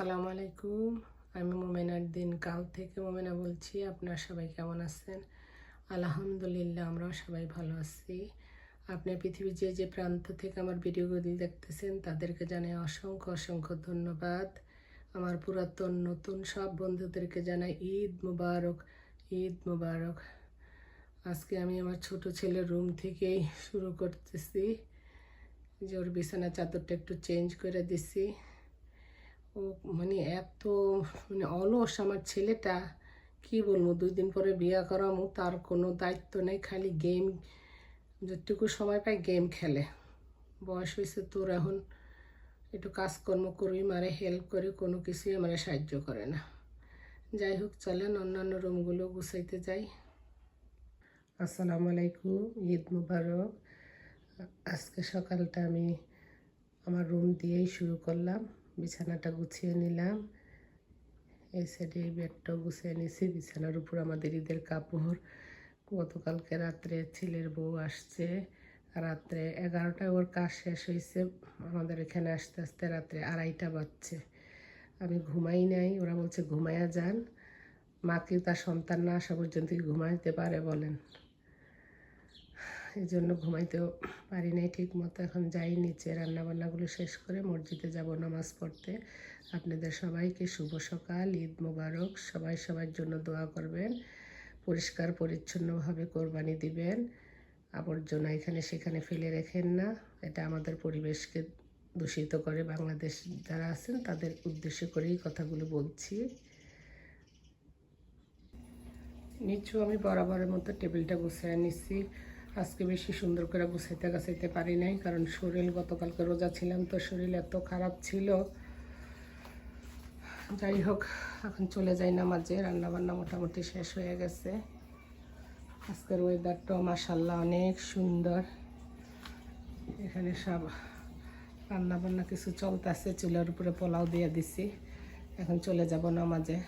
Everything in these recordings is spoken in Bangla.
আসসালামু আলাইকুম। আমি মোমেনার দিন কাল থেকে মোমেনা বলছি। আপনারা সবাই কেমন আছেন? আলহামদুলিল্লাহ, আমরাও সবাই ভালো আছি। আপনি পৃথিবীর যে যে প্রান্ত থেকে আমার ভিডিওগুলি দেখতেছেন, তাদেরকে জানাই অসংখ্য অসংখ্য ধন্যবাদ। আমার পুরাতন, নতুন সব বন্ধুদেরকে জানাই ঈদ মুবারক ঈদ মুবারক। আজকে আমি আমার ছোট ছেলের রুম থেকেই শুরু করতেছি। যে ওর বিছানা চাদরটা একটু চেঞ্জ করে দিছি। ও মানে এত মানে অলস আমার ছেলেটা, কি বলব? দুই দিন পরে বিয়ে করামো, তার কোনো দায়িত্ব নেই, খালি গেম যেটুকু সময় পায় গেম খেলে। বয়স হয়েছে তোর এখন, একটু কাজকর্ম করি মারে হেল্প করি, কোনো কিছুই আমার সাহায্য করে না। যাই হোক, চলেন অন্যান্য রুমগুলো গুছাইতে যাই। আসসালামু আলাইকুম, ঈদ মুবারক। আজকে সকালটা আমি আমার রুম দিয়েই শুরু করলাম। বিছানাটা গুছিয়ে নিলাম। এই সাইডে এই বেডটাও গুছিয়ে নিয়েছি। বিছানার উপর আমাদের ঈদের কাপড়। গতকালকে রাত্রে ছেলের বউ আসছে। রাত্রে এগারোটায় ওর কাজ শেষ হয়েছে। আমাদের এখানে আসতে আসতে রাত্রে আড়াইটা বাজছে। আমি ঘুমাই নাই। ওরা বলছে ঘুমাইয়া যান। মাকে তার সন্তান না আসা পর্যন্ত ঘুমাইতে পারে? বলেন। এই জন্য ঘুমাইতেও পারি নাই ঠিক মতো এখন যাই নিচে রান্নাবান্নাগুলো শেষ করে মসজিদে যাব নামাজ পড়তে। আপনাদের সবাইকে শুভ সকাল, ঈদ মোবারক। সবাই সবার জন্য দোয়া করবেন। পরিষ্কার, পরিচ্ছন্নভাবে কোরবানি দিবেন। আবর্জনা এখানে সেখানে ফেলে রেখেন না। এটা আমাদের পরিবেশকে দূষিত করে। বাংলাদেশ যারা আছেন, তাদের উদ্দেশ্য করেই কথাগুলো বলছি। নিচু আমি বরাবরের মতো টেবিলটা গুছিয়ে নিচ্ছি। আজকে বেশি সুন্দর করে গুছাইতে গাছাইতে পারি নাই, কারণ শরীর গতকালকে রোজা ছিলাম তো শরীর এত খারাপ ছিল। যাই হোক, এখন চলে যাই না নামাজে, রান্নাবান্না মোটামুটি শেষ হয়ে গেছে। আজকের ওয়েদারটাও মাসাল্লাহ অনেক সুন্দর। এখানে সব রান্নাবান্না কিছু চলতে চলতেছে, চুলের উপরে পোলাও দিয়ে দিছি। এখন চলে যাব নামাজে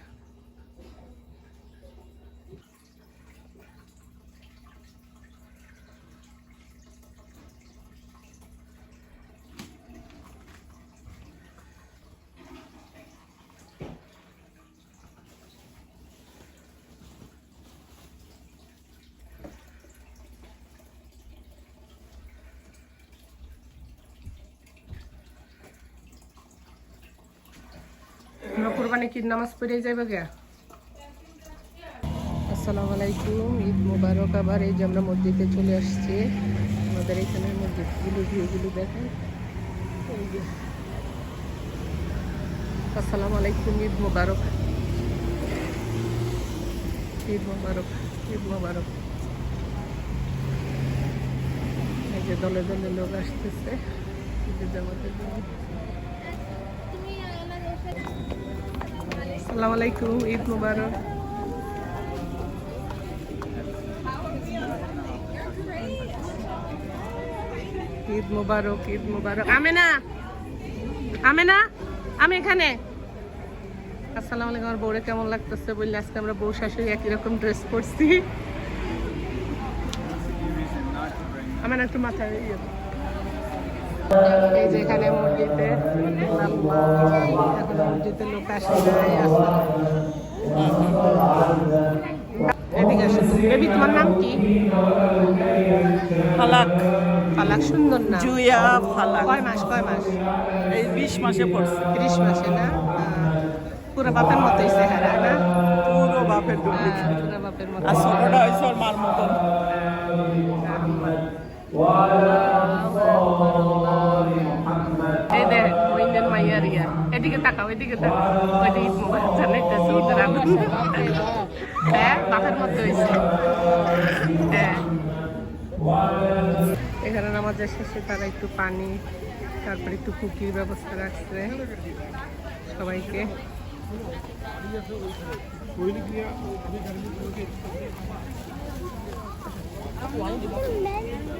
আমরা কোরবানি কি নামাজ পড়ে যাবে গে আসসালামু আলাইকুম, ঈদ মুবারক আবার এই যে আমরা মসজিদে চলে আসছি। আমাদের এখানে মসজিদগুলো, ভিউগুলো দেখেন। আসসালামু আলাইকুম, ঈদ মুবারক। ঈদ মুবারক ঈদ মুবারক। এই যে দলে দলে লোক আসতেছে। ঈদের জামাতের জন্য। আসসালামু আলাইকুম, ঈদ মুবারক। ঈদ মুবারক ঈদ মুবারক। আমেনা আমেনা, আমি এখানে। আসসালামু আলাইকুম, আমার বউরে কেমন লাগতেছে? বললে আজকে আমরা বউ শাশুড়ি একই রকম ড্রেস পরছি। আমেনা, একটু মাথায় ইয়ে। এই যে এখানে মসজিদে এখন মসজিদে লোক আসে। এদিকে আসো। বেবি তোমার নাম কি? ফালাক। সুন্দর না জুয়া ফালাক। কয় মাস কয় মাস? এই বিশ মাসে পড়ছে। ত্রিশ মাসে না? পুরো বাপের মতোই চেহারা না? পুরো বাপের পুরো বাপের মতো। আর ছোটটা হয়েছে ওর মার মতন। এদিকে তাকাও এদিকে তাকাও। ঈদ মোবাইল ঈদের আনন্দ হ্যাঁ বাপের মতো হয়েছে হ্যাঁ। এখানে আমাদের শেষে তারা একটু পানি, তারপরে একটু কুকির ব্যবস্থা রাখছে সবাইকে। আসসালামু আলাইকুম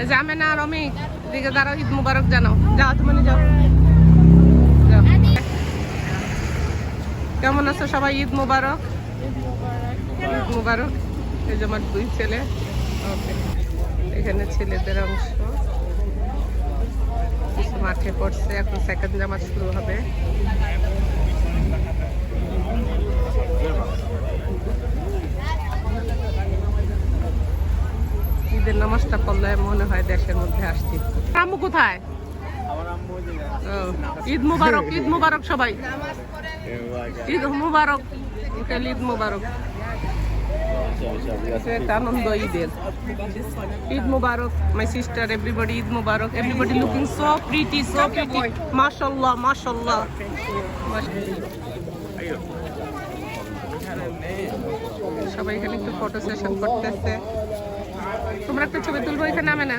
এই যে আমেনা আর অমিক দিকে দাঁড়াও, ঈদ মুবারক জানাও। যাও তুমি যাও। কেমন আছো সবাই? ঈদ মুবারক। ঈদ মুবারক। এই যে আমার দুই ছেলে। এখানে ছেলেদের অংশ। মাঠে পড়ছে, এখন সেকেন্ড জামাত শুরু হবে। ঈদের নামাজটা পড়লে মনে হয় দেশের মধ্যে আসছি। আম্মু কোথায়? ঈদ মুবারক ঈদ মুবারক সবাই। ঈদ মুবারক ঈদ মুবারক। আচ্ছা আনন্দ ঈদের। Eid Mubarak my sister everybody Eid Mubarak. Everybody looking so pretty so pretty মাশাআল্লাহ মাশাআল্লাহ। সবাই এখানে একটু ফটো সেশন করতেছে। তোমরা একটা ছবি তুলবো এখানে নামে না?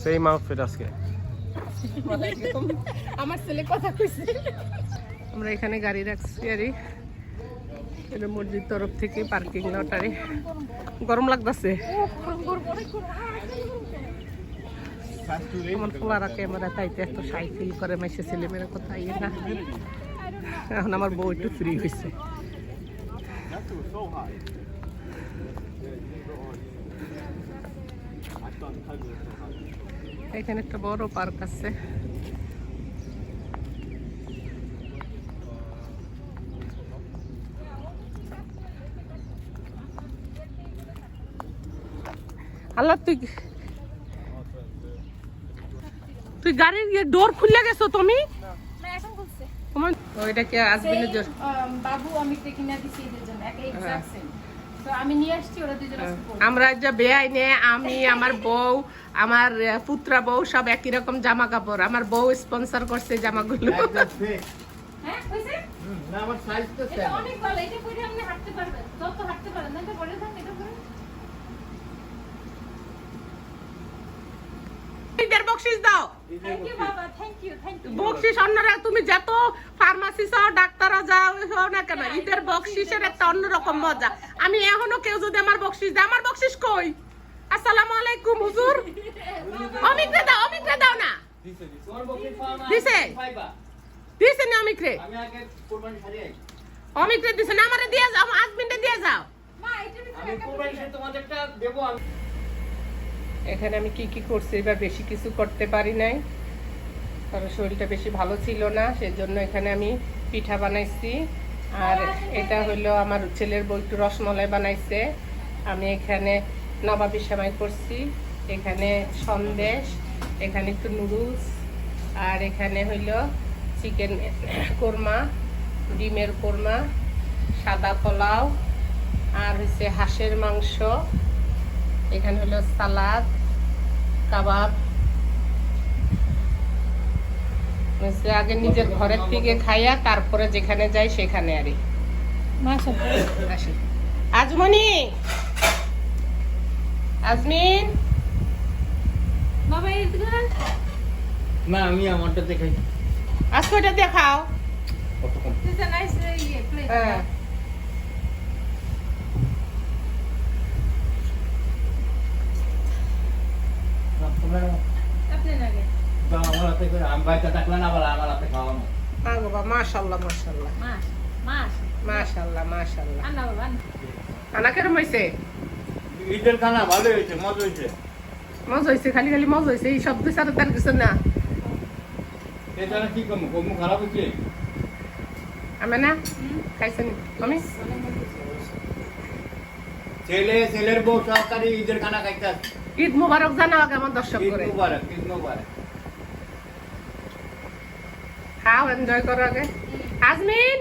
সেই মাউথ ফিট আজকে। আমার ছেলে কথা কইছে। আমরা এখানে গাড়ি রাখছি আরে এটা মসজিদ তরফ থেকে পার্কিং লটারি গরম লাগতেছে। আমার পোলারা ক্যামেরা তাইতে এত সাই ফিল করে, মাইসে মেয়েরা কোথায় না এখন আমার বউ একটু ফ্রি হয়েছে এখানে একটা বড় পার্ক আছে। আল্লাহ তুই তুই গাড়ির ডোর খুলে গেছো তুমি? না। তোমার ওইটা কি আসবিনের জোর বাবু আমি কিনে দিছি এদের জন্য এক এক্সাক্ট সেম তো আমি নিয়ে আসছি ওরা দুজন আজকে পরবে। আমরা যে বেআই নে আমি আমার বউ আমার পুত্রা বউ সব একই রকম জামা কাপড় আমার বউ স্পন্সর করছে জামাগুলো। হ্যাঁ আমার সাইজ তো অনেক ভালো এটা পরে আপনি হাঁটতে পারবেন যত হাঁটতে পারেন না পরে থাক এটা পরে ঈদের বকশিস দাও। থ্যাংক ইউ বাবা থ্যাংক ইউ থ্যাংক ইউ বকশিস অন্যরা তুমি যত ফার্মাসি যাও ডাক্তাররা যাও হও না কেন ঈদের বকশিসের একটা অন্যরকম মজা। আমি এখনও কেউ যদি আমার বকশিস দেয় আমার বকশিস কই? আসসালামু আলাইকুম হুজুর। অমিকরে দাও অমিকরে দাও না। দিছে দিছে। না অমিকরে অমিকরে দিছে না আমারে দিয়ে যাও আজমিনরে দিয়ে যাও। মা এটা ভিতরে এখানে আমি কি কি করছি এবার বেশি কিছু করতে পারি নাই। কারণ শরীরটা বেশি ভালো ছিল না, সেজন্য এখানে আমি পিঠা বানাইছি। আর এটা হলো আমার ছেলের বই একটু রসমলাই বানাইছে। আমি এখানে নবাবি সেমাই করছি, এখানে সন্দেশ, এখানে একটু নুডলস, আর এখানে হইল চিকেন কোরমা, ডিমের কোরমা, সাদা পোলাও, আর হচ্ছে হাঁসের মাংস। এখানে হলো সালাদ কাবাব। আগে নিজের ঘরের থেকে খাইয়া তারপরে যেখানে যাই সেখানে আরই মাশাআল্লাহ। আসি। আজমনি! আজমিন! বাবা না আমি আমারটা দেখাই আজকে ওইটা দেখাও ইয়ে প্লেট হ্যাঁ আপনি নাগে আমার হাতে করে আমি বাইকটা ডাকলাম আবার আমার হাতে খাওয়ানো হ্যাঁ বাবা মাশাল্লাহ মাশাল্লাহ মাস মাস মাশাল্লাহ মাশাল্লাহ আন্না বাবা আন্না। আনা কেরম হয়েছে ঈদের খানা ভালো হয়েছে মজা হয়েছে হয়েছে খালি খালি মজা হয়েছে এই শব্দ ছাড়া তার কিছু কি করব কমু খারাপ হচ্ছে আমি না খাইছেন আমি ছেলে ছেলের বউ সহকারী ঈদের খানা খাইতে আসছে ঈদ মুবারক জানাও আগে আমার দর্শক ঈদ করে। মুবারক ঈদ মুবারক। খাও এনজয় করো আগে। আজমিন!